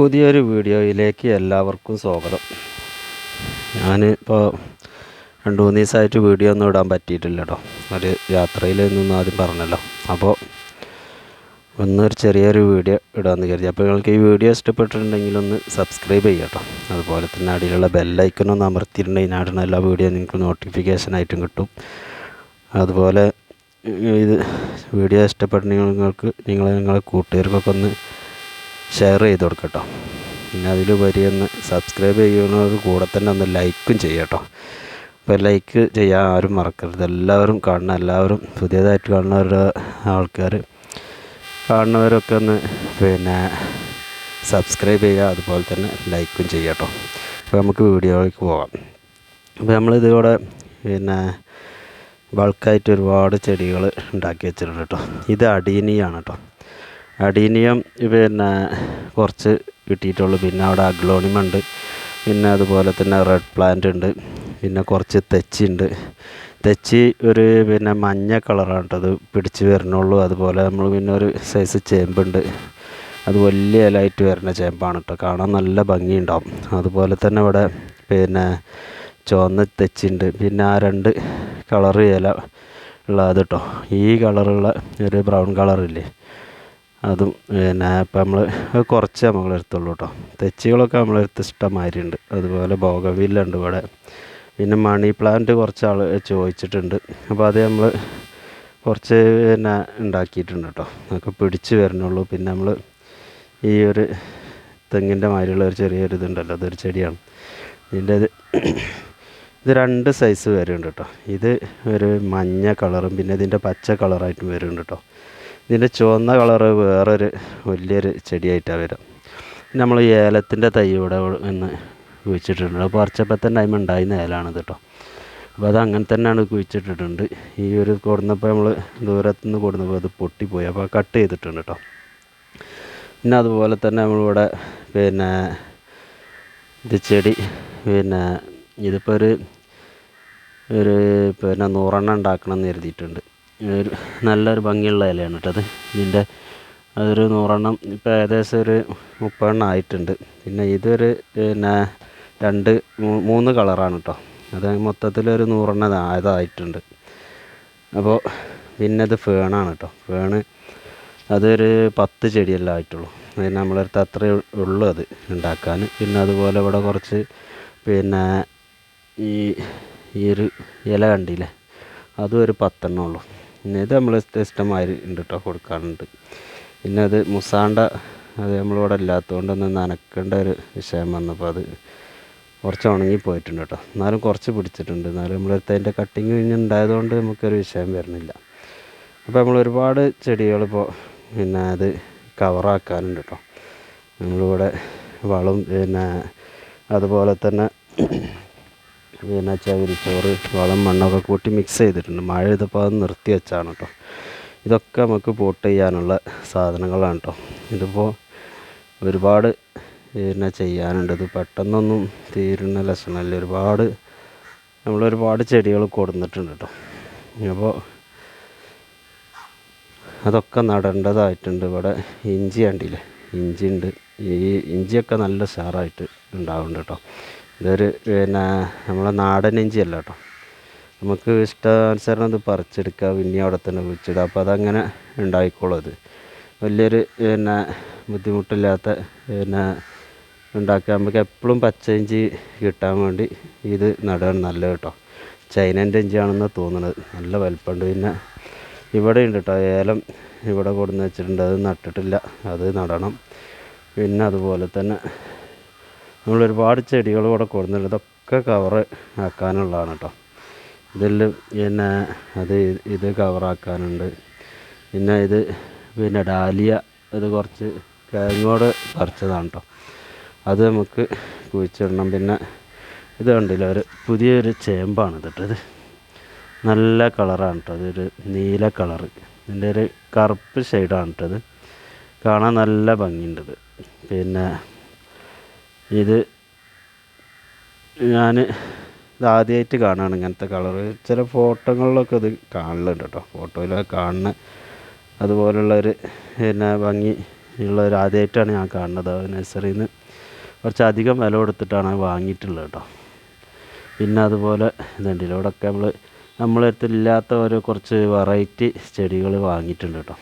പുതിയൊരു വീഡിയോയിലേക്ക് എല്ലാവർക്കും സ്വാഗതം. ഞാൻ ഇപ്പോൾ രണ്ട് മൂന്ന് ദിവസമായിട്ട് വീഡിയോ ഒന്നും ഇടാൻ പറ്റിയിട്ടില്ല കേട്ടോ ഒരു യാത്രയിൽ നിന്നൊന്നും ആദ്യം പറഞ്ഞല്ലോ. അപ്പോൾ ഒന്നൊരു ചെറിയൊരു വീഡിയോ ഇടാമെന്ന് കരുതി. അപ്പോൾ നിങ്ങൾക്ക് ഈ വീഡിയോ ഇഷ്ടപ്പെട്ടിട്ടുണ്ടെങ്കിൽ ഒന്ന് സബ്സ്ക്രൈബ് ചെയ്യുക കേട്ടോ അതുപോലെ തന്നെ അടിയിലുള്ള ബെല്ലൈക്കനൊന്ന് അമർത്തിയിട്ടുണ്ടെങ്കിൽ നാടുന്ന എല്ലാ വീഡിയോ നിങ്ങൾക്ക് നോട്ടിഫിക്കേഷൻ ആയിട്ടും കിട്ടും. അതുപോലെ ഇത് വീഡിയോ ഇഷ്ടപ്പെട്ടിട്ടുണ്ടെങ്കിൽ നിങ്ങൾക്ക് നിങ്ങൾ നിങ്ങളെ കൂട്ടുകാർക്കൊക്കെ ഒന്ന് ഷെയർ ചെയ്ത് കൊടുക്കട്ടോ. പിന്നെ അതിലുപരി ഒന്ന് സബ്സ്ക്രൈബ് ചെയ്യുന്നവർ കൂടെ തന്നെ ഒന്ന് ലൈക്കും ചെയ്യട്ടോ അപ്പോൾ ലൈക്ക് ചെയ്യാൻ ആരും മറക്കരുത്. എല്ലാവരും കാണണം. എല്ലാവരും പുതിയതായിട്ട് കാണുന്നവരുടെ ആൾക്കാർ കാണുന്നവരൊക്കെ ഒന്ന് പിന്നെ സബ്സ്ക്രൈബ് ചെയ്യുക. അതുപോലെ തന്നെ ലൈക്കും ചെയ്യട്ടോ അപ്പോൾ നമുക്ക് വീഡിയോയിലേക്ക് പോകാം. അപ്പോൾ നമ്മളിതിവിടെ പിന്നെ ബൾക്കായിട്ട് ഒരുപാട് ചെടികൾ ഉണ്ടാക്കി വെച്ചിട്ടുണ്ട് കേട്ടോ ഇത് അടീനിയാണ് കേട്ടോ അടീനിയം പിന്നെ കുറച്ച് കിട്ടിയിട്ടുള്ളൂ. പിന്നെ അവിടെ അഗ്ലോണിയം ഉണ്ട്. പിന്നെ അതുപോലെ തന്നെ റെഡ് പ്ലാന്റ് ഉണ്ട്. പിന്നെ കുറച്ച് തെച്ചി ഉണ്ട്. തെച്ചി ഒരു പിന്നെ മഞ്ഞ കളറാണ് അത് പിടിച്ച് വരണുള്ളൂ. അതുപോലെ നമ്മൾ പിന്നെ ഒരു സൈസ് ചേമ്പുണ്ട്. അത് വലിയ ഇലയായിട്ട് വരുന്ന ചേമ്പാണ് കേട്ടോ. കാണാൻ നല്ല ഭംഗിയുണ്ടാവും. അതുപോലെ തന്നെ ഇവിടെ പിന്നെ ചുവന്ന തെച്ചിണ്ട് പിന്നെ ആ രണ്ട് കളറ് ഇല ഉള്ളത് കേട്ടോ. ഈ കളറുള്ള ഒരു ബ്രൗൺ കളറില്ലേ അതും പിന്നെ ഇപ്പം നമ്മൾ കുറച്ച് നമ്മളെ അടുത്തുള്ളൂ കേട്ടോ തെച്ചികളൊക്കെ നമ്മളെ അടുത്ത് ഇഷ്ടംമാതിരി ഉണ്ട് അതുപോലെ ബോഗവില്ല ഉണ്ട് ഇവിടെ. പിന്നെ മണി പ്ലാന്റ് കുറച്ച് ആൾ ചോദിച്ചിട്ടുണ്ട്. അപ്പോൾ അത് നമ്മൾ കുറച്ച് പിന്നെ ഉണ്ടാക്കിയിട്ടുണ്ട് കേട്ടോ അതൊക്കെ പിടിച്ച് വരുന്നുള്ളൂ പിന്നെ നമ്മൾ ഈ ഒരു തെങ്ങിന്റെ മാതിരിയുള്ള ഒരു ചെറിയൊരു ഇതുണ്ടല്ലോ അതൊരു ചെടിയാണ്. ഇതിന്റെ ഇത് ഇത് രണ്ട് സൈസ് വരുന്നുണ്ട് കേട്ടോ ഇത് ഒരു മഞ്ഞ കളറും പിന്നെ ഇതിന്റെ പച്ച കളറായിട്ടും വരുന്നുണ്ട് കേട്ടോ ഇതിന്റെ ചുവന്ന കളറ് വേറൊരു വലിയൊരു ചെടിയായിട്ടാണ് വരിക നമ്മൾ ഏലത്തിന്റെ തൈ ഇവിടെ ഒന്ന് കുഴിച്ചിട്ടിട്ടുണ്ട്. പറിച്ചപ്പോൾ തന്നെ അതിമ ഉണ്ടായിരുന്ന ഏലാണിത് കേട്ടോ അപ്പോൾ അത് അങ്ങനെ തന്നെയാണ് കുഴിച്ചിട്ടിട്ടുണ്ട്. ഈ ഒരു കൊടുന്നപ്പോൾ നമ്മൾ ദൂരത്തു നിന്ന് കൊടുന്നപ്പോൾ അത് പൊട്ടിപ്പോയി. അപ്പോൾ കട്ട് ചെയ്തിട്ടുണ്ട് കേട്ടോ പിന്നെ അതുപോലെ തന്നെ നമ്മളിവിടെ പിന്നെ ഇത് ചെടി പിന്നെ ഇതിപ്പോൾ ഒരു ഒരു പിന്നെ നൂറെണ്ണം ഉണ്ടാക്കണം എന്ന് കരുതിയിട്ടുണ്ട് ഒരു നല്ലൊരു ഭംഗിയുള്ള ഇലയാണ് കേട്ടത് ഇതിന്റെ അതൊരു നൂറെണ്ണം ഇപ്പോൾ ഏകദേശം ഒരു മുപ്പതെണ്ണം ആയിട്ടുണ്ട്. പിന്നെ ഇതൊരു പിന്നെ രണ്ട് മൂന്ന് കളറാണ് കേട്ടോ. അത് മൊത്തത്തിലൊരു നൂറെണ്ണം അതായിട്ടുണ്ട് അപ്പോൾ പിന്നെ ഇത് ഫേണാണ് കേട്ടോ. ഫേണ് അതൊരു പത്ത് ചെടിയെല്ലാം ആയിട്ടുള്ളൂ. അതിന് നമ്മളടുത്ത് അത്രയേ ഉള്ളൂ അത് ഉണ്ടാക്കാൻ. പിന്നെ അതുപോലെ ഇവിടെ കുറച്ച് പിന്നെ ഈ ഈ ഒരു ഇല കണ്ടില്ലേ? അതും ഒരു പത്തെണ്ണം ഉള്ളൂ. പിന്നെ ഇത് നമ്മൾ ഇഷ്ടമായി ഉണ്ട് കേട്ടോ കൊടുക്കാറുണ്ട്. പിന്നെ അത് മുസാണ്ട അത് നമ്മളിവിടെ ഇല്ലാത്തതുകൊണ്ട് ഒന്ന് നനക്കേണ്ട ഒരു വിഷയം വന്നപ്പോൾ അത് കുറച്ച് ഉണങ്ങി പോയിട്ടുണ്ട് കേട്ടോ എന്നാലും കുറച്ച് പിടിച്ചിട്ടുണ്ട്. എന്നാലും നമ്മളടുത്ത് അതിന്റെ കട്ടിങ് കഴിഞ്ഞ് ഉണ്ടായതുകൊണ്ട് നമുക്കൊരു വിഷയം വരുന്നില്ല. അപ്പോൾ നമ്മൾ ഒരുപാട് ചെടികളിപ്പോൾ പിന്നെ അത് കവറാക്കാനുണ്ട് കേട്ടോ നമ്മളിവിടെ വളം പിന്നെ അതുപോലെ തന്നെ പിന്നെ ചോറ് വളം മണ്ണൊക്കെ കൂട്ടി മിക്സ് ചെയ്തിട്ടുണ്ട്. മഴ ഇതിപ്പോൾ അത് നിർത്തി വെച്ചാണ് കേട്ടോ ഇതൊക്കെ നമുക്ക് പോട്ട് ചെയ്യാനുള്ള സാധനങ്ങളാണ് കേട്ടോ ഇതിപ്പോൾ ഒരുപാട് പിന്നെ ചെയ്യാനുണ്ട്. ഇത് പെട്ടെന്നൊന്നും തീരുന്ന ലക്ഷണമല്ല. ഒരുപാട് നമ്മളൊരുപാട് ചെടികൾ കൊടുന്നിട്ടുണ്ട് കേട്ടോ അപ്പോൾ അതൊക്കെ നടേണ്ടതായിട്ടുണ്ട്. ഇവിടെ ഇഞ്ചി കണ്ടില്ലേ? ഇഞ്ചി ഉണ്ട് ഈ ഇഞ്ചിയൊക്കെ നല്ല ഉഷാറായിട്ട് ഉണ്ടാവുന്നുണ്ട് കേട്ടോ ഇതൊരു പിന്നെ നമ്മളെ നാടൻ ഇഞ്ചി കേട്ടോ. നമുക്ക് ഇഷ്ടാനുസരണം ഇത് പറിച്ചെടുക്കുക പിന്നെ അവിടെ തന്നെ കുഴിച്ചിടുക. അപ്പോൾ അതങ്ങനെ ഉണ്ടായിക്കോളും അത്. വലിയൊരു പിന്നെ ബുദ്ധിമുട്ടില്ലാത്ത പിന്നെ ഉണ്ടാക്കുക. നമുക്ക് എപ്പോഴും പച്ച ഇഞ്ചി കിട്ടാൻ വേണ്ടി ഇത് നടുകയാണ് നല്ലത് കേട്ടോ. ചൈനന്റെ ഇഞ്ചിയാണെന്ന് തോന്നുന്നത് നല്ല വലിപ്പമുണ്ട്. പിന്നെ ഇവിടെ ഉണ്ട് കേട്ടോ. ഏലം ഇവിടെ കൊടുന്ന് വെച്ചിട്ടുണ്ട്. അത് നട്ടിട്ടില്ല. അത് നടണം. പിന്നെ അതുപോലെ തന്നെ നമ്മൾ ഒരുപാട് ചെടികൾ ഇവിടെ കൊടുക്കുന്നുണ്ട് ഇതൊക്കെ കവറ് ആക്കാനുള്ളതാണ് കേട്ടോ ഇതിൽ പിന്നെ അത് ഇത് കവറാക്കാനുണ്ട് പിന്നെ ഇത് പിന്നെ ഡാലിയ ഇത് കുറച്ച് കിഴങ്ങോട് പറിച്ചതാണ് കേട്ടോ അത് നമുക്ക് കുഴിച്ചിടണം. പിന്നെ ഇത് കണ്ടില്ല ഒരു പുതിയൊരു ചേമ്പാണ് ഇതിട്ടത് ഇത്. നല്ല കളറാണ് കേട്ടോ അതൊരു നീല കളറ്. ഇതിന്റെ ഒരു കറുപ്പ് ഷെയ്ഡാണ് കേട്ടോ ഇത്. കാണാൻ നല്ല ഭംഗിയുണ്ട് പിന്നെ ഇത് ഞാൻ ഇതാദ്യമായിട്ട് കാണുകയാണ് ഇങ്ങനത്തെ കളർ ചില ഫോട്ടോകളിലൊക്കെ ഇത് കാണലുണ്ട് കേട്ടോ. ഫോട്ടോയിലൊക്കെ കാണുന്ന അതുപോലുള്ളൊരു പിന്നെ ഭംഗി ഉള്ളൊരു ആദ്യമായിട്ടാണ് ഞാൻ കാണുന്നത്. നഴ്സറിയിൽ നിന്ന് കുറച്ചധികം വില കൊടുത്തിട്ടാണ് വാങ്ങിയിട്ടുള്ളത് കേട്ടോ. പിന്നെ അതുപോലെ ഇതുണ്ട് ഇവിടെയൊക്കെ നമ്മൾ നമ്മളെ അടുത്തില്ലാത്ത ഒരു കുറച്ച് വെറൈറ്റി ചെടികൾ വാങ്ങിയിട്ടുണ്ട് കേട്ടോ.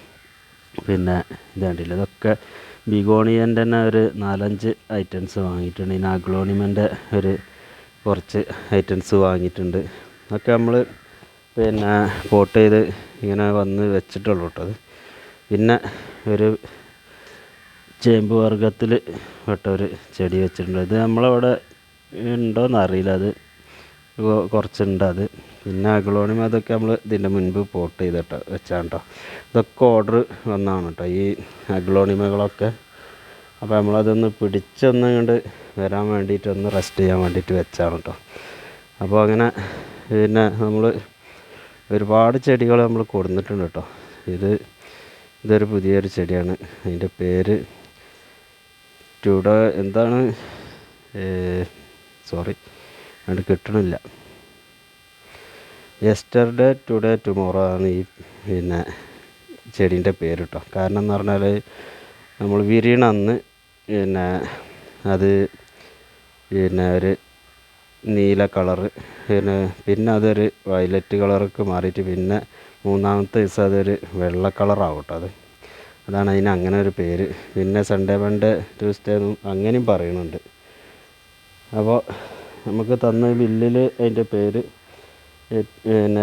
പിന്നെ ഇതുണ്ടല്ലോ ഇതൊക്കെ ബിഗോണിയന്റെ തന്നെ ഒരു നാലഞ്ച് ഐറ്റംസ് വാങ്ങിയിട്ടുണ്ട്. പിന്നെ അഗ്ലോണിമന്റെ ഒരു കുറച്ച് ഐറ്റംസ് വാങ്ങിയിട്ടുണ്ട്. അതൊക്കെ നമ്മൾ പിന്നെ പോട്ട് ചെയ്ത് ഇങ്ങനെ വന്ന് വെച്ചിട്ടുള്ളൂ കേട്ടോ പിന്നെ ഒരു ചേമ്പ് വർഗത്തിൽ പെട്ട ഒരു ചെടി വെച്ചിട്ടുണ്ട്. ഇത് നമ്മളവിടെ ഉണ്ടോയെന്ന് അറിയില്ല അത് കുറച്ചുണ്ട് അത്. പിന്നെ അഗ്ലോണിയം അതൊക്കെ നമ്മൾ ഇതിന്റെ മുൻപ് പോട്ട് ചെയ്തിട്ട് വെച്ചാണ് കേട്ടോ ഇതൊക്കെ ഓർഡർ വന്നതാണ് കേട്ടോ ഈ അഗ്ലോണിമകളൊക്കെ അപ്പോൾ നമ്മളതൊന്ന് പിടിച്ചൊന്ന് ഇങ്ങോട്ട് വരാൻ വേണ്ടിയിട്ട് ഒന്ന് റെസ്റ്റ് ചെയ്യാൻ വേണ്ടിയിട്ട് വെച്ചാണ് കേട്ടോ അപ്പോൾ അങ്ങനെ പിന്നെ നമ്മൾ ഒരുപാട് ചെടികൾ നമ്മൾ കൊടുത്തിട്ടുണ്ട് കേട്ടോ ഇത് ഇതൊരു പുതിയൊരു ചെടിയാണ്. അതിന്റെ പേര് ടുഡോ എന്താണ്? സോറി. അത് കിട്ടണില്ല. യെസ്റ്റർഡേ ടുഡേ ടുമോറോ ആണ് ഈ പിന്നെ ചെടീന്റെ പേര് കേട്ടോ കാരണം എന്ന് പറഞ്ഞാൽ നമ്മൾ വിരിയണ അന്ന് പിന്നെ അത് പിന്നെ ഒരു നീല കളറ് പിന്നെ പിന്നെ അതൊരു വയലറ്റ് കളറൊക്കെ മാറിയിട്ട് പിന്നെ മൂന്നാമത്തെ ദിവസം അതൊരു വെള്ള കളറാവും കേട്ടോ അത്. അതാണ് അതിന് അങ്ങനെ ഒരു പേര്. പിന്നെ സൺഡേ മൺഡേ ട്യൂസ്ഡേ എന്നും അങ്ങനെയും പറയുന്നുണ്ട് അപ്പോൾ നമുക്ക് തന്ന ബില്ലിൽ അതിന്റെ പേര്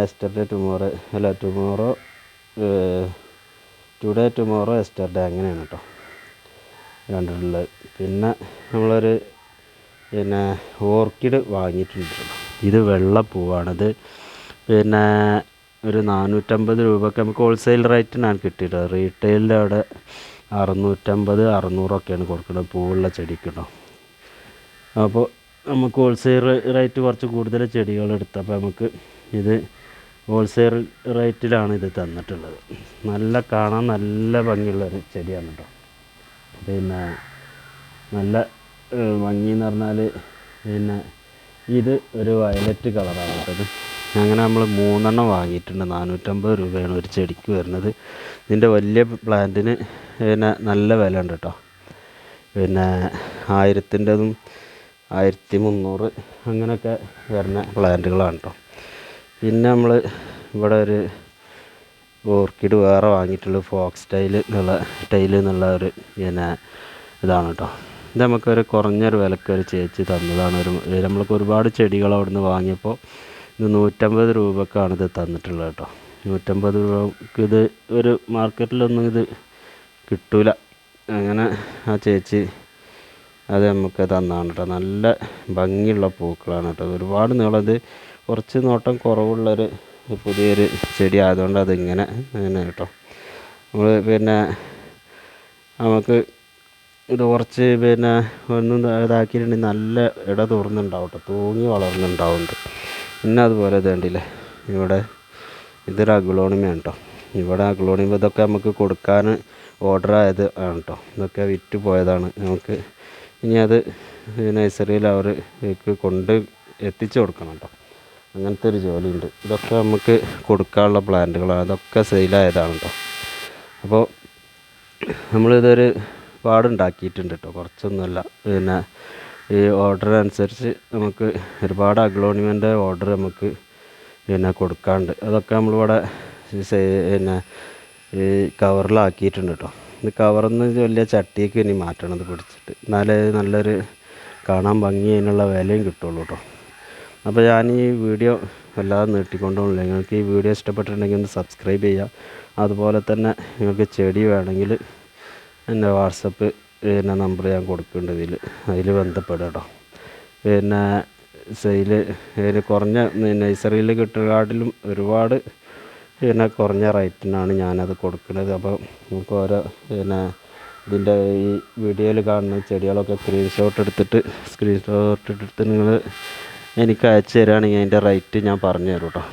എസ്റ്റർഡേ ടുമോറോ അല്ല ടുമോറോ ടുഡേ ടുമോറോ എസ്റ്റർഡേ അങ്ങനെയാണ് കേട്ടോ കണ്ടിട്ടുള്ളത് പിന്നെ നമ്മളൊരു പിന്നെ ഓർക്കിഡ് വാങ്ങിയിട്ടുണ്ട്. ഇത് വെള്ളപ്പൂവാണിത്. പിന്നെ ഒരു നാനൂറ്റമ്പത് രൂപയ്ക്ക് നമുക്ക് ഹോൾസെയിൽ റേറ്റിനാണ് കിട്ടിയത്. റീറ്റെയിലിന്റെ അവിടെ അറുന്നൂറ്റമ്പത് അറുന്നൂറൊക്കെയാണ് കൊടുക്കുന്നത്. പൂവുള്ള ചെടിക്ക് അപ്പോൾ നമുക്ക് ഹോൾസെയിൽ റേറ്റ് കുറച്ച് കൂടുതൽ ചെടികൾ എടുത്തപ്പോൾ നമുക്ക് ഇത് ഹോൾസെയിൽ റേറ്റിലാണ് ഇത് തന്നിട്ടുള്ളത്. നല്ല കാണാൻ നല്ല ഭംഗിയുള്ളൊരു ചെടിയാണ് കേട്ടോ പിന്നെ നല്ല ഭംഗി എന്ന് പറഞ്ഞാൽ പിന്നെ ഇത് ഒരു വയലറ്റ് കളറാണ് കേട്ടത് അങ്ങനെ നമ്മൾ മൂന്നെണ്ണം വാങ്ങിയിട്ടുണ്ട്. നാനൂറ്റമ്പത് രൂപയാണ് ഒരു ചെടിക്ക് വരുന്നത്. ഇതിന്റെ വലിയ പ്ലാന്റിന് പിന്നെ നല്ല വില ഉണ്ട് കേട്ടോ പിന്നെ ആയിരത്തിന്റെതും ആയിരത്തി മുന്നൂറ് അങ്ങനെയൊക്കെ വരുന്ന പ്ലാന്റുകളാണ് കേട്ടോ പിന്നെ നമ്മൾ ഇവിടെ ഒരു ഓർക്കിഡ് വേറെ വാങ്ങിയിട്ടുള്ള ഫോക്സ് ടൈൽ എന്നുള്ള ടൈൽ എന്നുള്ള ഒരു പിന്നെ ഇതാണ് കേട്ടോ ഇത് നമുക്കൊരു കുറഞ്ഞൊരു വിലക്ക് ഒരു ചേച്ചി തന്നതാണ്. ഒരു നമ്മൾക്ക് ഒരുപാട് ചെടികൾ അവിടുന്ന് വാങ്ങിയപ്പോൾ ഇത് നൂറ്റമ്പത് രൂപക്കാണ് ഇത് തന്നിട്ടുള്ളത് കേട്ടോ നൂറ്റമ്പത് രൂപക്ക് ഇത് ഒരു മാർക്കറ്റിലൊന്നും ഇത് കിട്ടൂല. അങ്ങനെ ആ ചേച്ചി അത് നമുക്ക് തന്നാണ് കേട്ടോ നല്ല ഭംഗിയുള്ള പൂക്കളാണ് കേട്ടോ ഒരുപാട് നീളം ഇത് കുറച്ച് നോട്ടം കുറവുള്ളൊരു പുതിയൊരു ചെടി ആയതുകൊണ്ട് അതിങ്ങനെ അങ്ങനെ കേട്ടോ നമ്മൾ പിന്നെ നമുക്ക് ഇത് കുറച്ച് പിന്നെ ഒന്നും ഇതാ- ഇതാക്കിയിട്ടുണ്ടെങ്കിൽ നല്ല ഇട തുറന്നുണ്ടാവും കേട്ടോ തൂങ്ങി വളർന്നുണ്ടാവുന്നുണ്ട് പിന്നെ അതുപോലെ ഇത് കണ്ടില്ലേ? ഇവിടെ ഇതൊരു അഗ്ലോണിമയാണ് കേട്ടോ ഇവിടെ അഗ്ലോണിമ ഇതൊക്കെ നമുക്ക് കൊടുക്കാൻ ഓർഡർ ആയത് ആണ് കേട്ടോ ഇതൊക്കെ വിറ്റ് പോയതാണ്. നമുക്ക് ഇനി അത് നഴ്സറിയിൽ അവർക്ക് കൊണ്ട് എത്തിച്ചു കൊടുക്കണം കേട്ടോ. അങ്ങനത്തെ ഒരു ജോലിയുണ്ട്. ഇതൊക്കെ നമുക്ക് കൊടുക്കാനുള്ള പ്ലാന്റുകളാണ് അതൊക്കെ സെയിലായതാണ് കേട്ടോ. അപ്പോൾ നമ്മളിതൊരു പാടുണ്ടാക്കിയിട്ടുണ്ട് കേട്ടോ. കുറച്ചൊന്നുമല്ല. പിന്നെ ഈ ഓർഡർ അനുസരിച്ച് നമുക്ക് ഒരുപാട് അഗ്ലോണിമെന്റെ ഓർഡർ നമുക്ക് പിന്നെ കൊടുക്കാണ്ട് അതൊക്കെ നമ്മളിവിടെ പിന്നെ ഈ കവറിലാക്കിയിട്ടുണ്ട് കേട്ടോ. ഇത് കവർന്ന് വലിയ ചട്ടിയൊക്കെ ഇനി മാറ്റണം ഇത് പിടിച്ചിട്ട്. എന്നാലേ നല്ലൊരു കാണാൻ ഭംഗി അതിനുള്ള വിലയും കിട്ടുള്ളൂ കേട്ടോ. അപ്പോൾ ഞാൻ ഈ വീഡിയോ വല്ലാതെ നീട്ടിക്കൊണ്ടുപോകില്ല നിങ്ങൾക്ക് ഈ വീഡിയോ ഇഷ്ടപ്പെട്ടിട്ടുണ്ടെങ്കിൽ ഒന്ന് സബ്സ്ക്രൈബ് ചെയ്യുക. അതുപോലെ തന്നെ നിങ്ങൾക്ക് ചെടി വേണമെങ്കിൽ എന്റെ വാട്സപ്പ് പിന്നെ നമ്പർ ഞാൻ കൊടുക്കുന്നുണ്ട് ഇതിൽ. അതിൽ ബന്ധപ്പെടുക കേട്ടോ. പിന്നെ സെയിൽ കുറഞ്ഞ നഴ്സറിയിൽ കിട്ടുകാട്ടിലും ഒരുപാട് പിന്നെ കുറഞ്ഞ റേറ്റിനാണ് ഞാനത് കൊടുക്കുന്നത്. അപ്പോൾ നമുക്ക് ഓരോ പിന്നെ ഇതിന്റെ ഈ വീഡിയോയിൽ കാണുന്ന ചെടികളൊക്കെ സ്ക്രീൻഷോട്ട് എടുത്തിട്ട് സ്ക്രീൻഷോട്ട് എടുത്ത് നിങ്ങൾ എനിക്ക് അയച്ചു തരികയാണെങ്കിൽ അതിന്റെ റേറ്റ് ഞാൻ പറഞ്ഞു തരും കേട്ടോ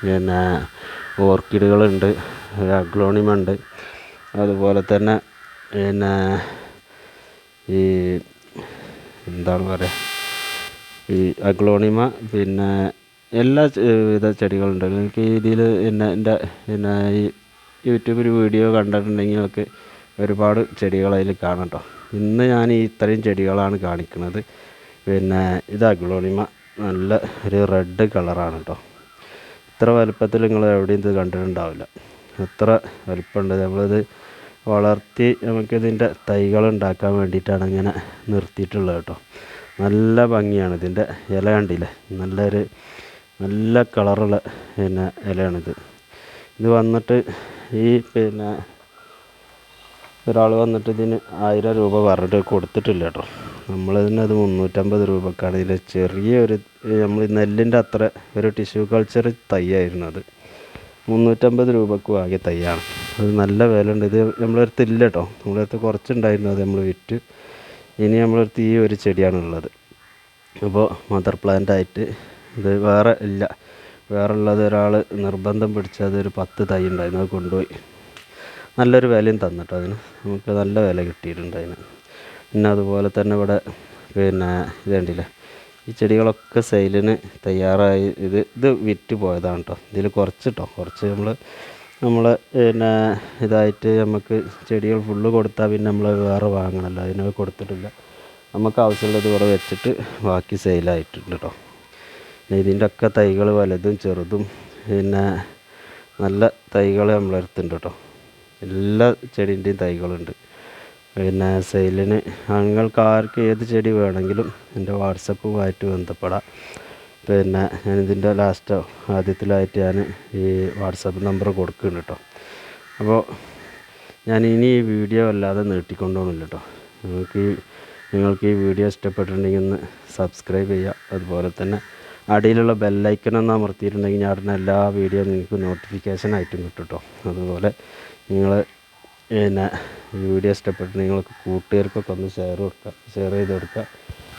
പിന്നെ ഓർക്കിഡുകളുണ്ട് അഗ്ലോണിമുണ്ട് അതുപോലെ തന്നെ പിന്നെ ഈ എന്താണ് പറയുക ഈ അഗ്ലോണിമ പിന്നെ എല്ലാ വിധ ചെടികളുണ്ട്. നിങ്ങൾക്ക് ഇതിൽ പിന്നെ എന്റെ പിന്നെ ഈ യൂട്യൂബിൽ വീഡിയോ കണ്ടിട്ടുണ്ടെങ്കിൽ നിങ്ങൾക്ക് ഒരുപാട് ചെടികൾ അതിൽ കാണാം കേട്ടോ ഇന്ന് ഞാൻ ഈ ഇത്രയും ചെടികളാണ് കാണിക്കുന്നത്. പിന്നെ ഇതാ അഗ്ലോണിമ നല്ല ഒരു റെഡ് കളറാണ് കേട്ടോ ഇത്ര വലുപ്പത്തിൽ നിങ്ങൾ എവിടെയും ഇത് കണ്ടിട്ടുണ്ടാവില്ല. അത്ര വലുപ്പമുണ്ട്. നമ്മളിത് വളർത്തി നമുക്കിതിന്റെ തൈകൾ ഉണ്ടാക്കാൻ വേണ്ടിയിട്ടാണ് ഇങ്ങനെ നിർത്തിയിട്ടുള്ളത് കേട്ടോ നല്ല ഭംഗിയാണ് ഇതിന്റെ ഇല കണ്ടില്ലേ? നല്ലൊരു നല്ല കളറുള്ള പിന്നെ ഇലയാണിത്. ഇത് വന്നിട്ട് ഈ പിന്നെ ഒരാൾ വന്നിട്ട് ഇതിന് ആയിരം രൂപ പറഞ്ഞിട്ട് കൊടുത്തിട്ടില്ല കേട്ടോ നമ്മളിതിന് അത് മുന്നൂറ്റമ്പത് രൂപക്കാണ്. ഇതിൽ ചെറിയൊരു നമ്മൾ നെല്ലിന്റെ അത്ര ഒരു ടിഷ്യൂ കൾച്ചർ തൈയായിരുന്നു അത്. മുന്നൂറ്റമ്പത് രൂപക്ക് വാങ്ങിയ തൈയാണ് അത് നല്ല വില ഉണ്ട് ഇത് നമ്മളടുത്ത് ഇല്ല കേട്ടോ നമ്മളടുത്ത് കുറച്ചുണ്ടായിരുന്നു അത് നമ്മൾ വിറ്റ്. ഇനി നമ്മളടുത്ത് ഈ ഒരു ചെടിയാണുള്ളത്. അപ്പോൾ മദർ പ്ലാന്റ് ആയിട്ട് ഇത് വേറെ ഇല്ല. വേറെ ഉള്ളത് ഒരാൾ നിർബന്ധം പിടിച്ച് അതൊരു പത്ത് തൈ ഉണ്ടായിരുന്നു. അത് കൊണ്ടുപോയി. നല്ലൊരു വിലയും തന്നിട്ടോ അതിന്. നമുക്ക് നല്ല വില കിട്ടിയിട്ടുണ്ട് അതിന്. പിന്നെ അതുപോലെ തന്നെ ഇവിടെ പിന്നെ ഇത് കണ്ടില്ലേ? ഈ ചെടികളൊക്കെ സെയിലിന് തയ്യാറായി ഇത് ഇത് വിറ്റ് പോയതാണ് കേട്ടോ ഇതിൽ കുറച്ച് കേട്ടോ കുറച്ച് നമ്മൾ നമ്മൾ പിന്നെ ഇതായിട്ട് നമുക്ക് ചെടികൾ ഫുള്ള് കൊടുത്താൽ പിന്നെ നമ്മൾ വേറെ വാങ്ങണമല്ലോ അതിന് കൊടുത്തിട്ടില്ല. നമുക്ക് ആവശ്യമുള്ളത് ഇവിടെ വെച്ചിട്ട് ബാക്കി സെയിലായിട്ടുണ്ട് കേട്ടോ പിന്നെ ഇതിന്റെ ഒക്കെ തൈകൾ വലുതും ചെറുതും പിന്നെ നല്ല തൈകൾ നമ്മൾ അടുത്തുണ്ട് കേട്ടോ. എല്ലാ ചെടീന്റെയും തൈകളുണ്ട്. പിന്നെ സെയിലിന് നിങ്ങൾക്ക് ആർക്ക് ഏത് ചെടി വേണമെങ്കിലും എന്റെ വാട്സപ്പുമായിട്ട് ബന്ധപ്പെടാം. പിന്നെ ഞാൻ ഇതിന്റെ ലാസ്റ്റോ ആദ്യത്തിലായിട്ട് ഞാൻ ഈ വാട്സപ്പ് നമ്പർ കൊടുക്കുന്നുണ്ട് കേട്ടോ. അപ്പോൾ ഞാൻ ഇനി ഈ വീഡിയോ അല്ലാതെ നീട്ടിക്കൊണ്ടുപോകുന്നില്ല കേട്ടോ. നിങ്ങൾക്ക് ഈ നിങ്ങൾക്ക് ഈ വീഡിയോ ഇഷ്ടപ്പെട്ടിട്ടുണ്ടെങ്കിൽ ഒന്ന് സബ്സ്ക്രൈബ് ചെയ്യുക. അതുപോലെ തന്നെ അടിയിലുള്ള ബെല്ലൈക്കൺ ഒന്ന് അമർത്തിയിട്ടുണ്ടെങ്കിൽ ഞാൻ ഇടുന്ന എല്ലാ വീഡിയോ നിങ്ങൾക്ക് നോട്ടിഫിക്കേഷൻ ആയിട്ടും കിട്ടും കേട്ടോ അതുപോലെ നിങ്ങൾ പിന്നെ വീഡിയോ ഇഷ്ടപ്പെട്ട് നിങ്ങൾക്ക് കൂട്ടുകാർക്കൊക്കെ ഒന്ന് ഷെയർ കൊടുക്കുക ഷെയർ ചെയ്ത് കൊടുക്കുക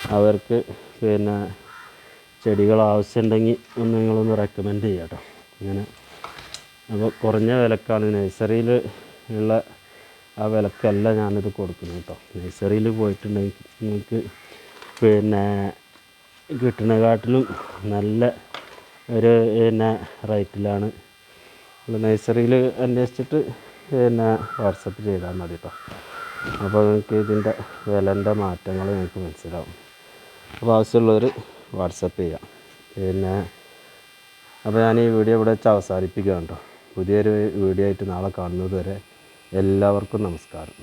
അവർക്ക് പിന്നെ ചെടികൾ ആവശ്യമുണ്ടെങ്കിൽ ഒന്ന് നിങ്ങളൊന്ന് റെക്കമെൻഡ് ചെയ്യുക കേട്ടോ അങ്ങനെ. അപ്പോൾ കുറഞ്ഞ വിലക്കാണ് നഴ്സറിയിൽ ഉള്ള ആ വിലക്കല്ല ഞാനിത് കൊടുക്കുന്നത് കേട്ടോ നഴ്സറിയിൽ പോയിട്ടുണ്ടെങ്കിൽ നിങ്ങൾക്ക് പിന്നെ കിട്ടുന്നതിനെക്കാട്ടിലും നല്ല ഒരു പിന്നെ റേറ്റിലാണ്. നഴ്സറിയിൽ അന്വേഷിച്ചിട്ട് പിന്നെ വാട്സപ്പ് ചെയ്താൽ മതി കേട്ടോ അപ്പോൾ നിങ്ങൾക്ക് ഇതിന്റെ വിലന്റെ മാറ്റങ്ങൾ നിങ്ങൾക്ക് മനസ്സിലാവും. അപ്പോൾ ആവശ്യമുള്ളവർ വാട്സപ്പ് ചെയ്യാം. പിന്നെ അപ്പോൾ ഞാൻ ഈ വീഡിയോ ഇവിടെ വെച്ച് അവസാനിപ്പിക്കുകയാണ് കേട്ടോ പുതിയൊരു വീഡിയോ ആയിട്ട് നാളെ കാണുന്നത് വരെ എല്ലാവർക്കും നമസ്കാരം.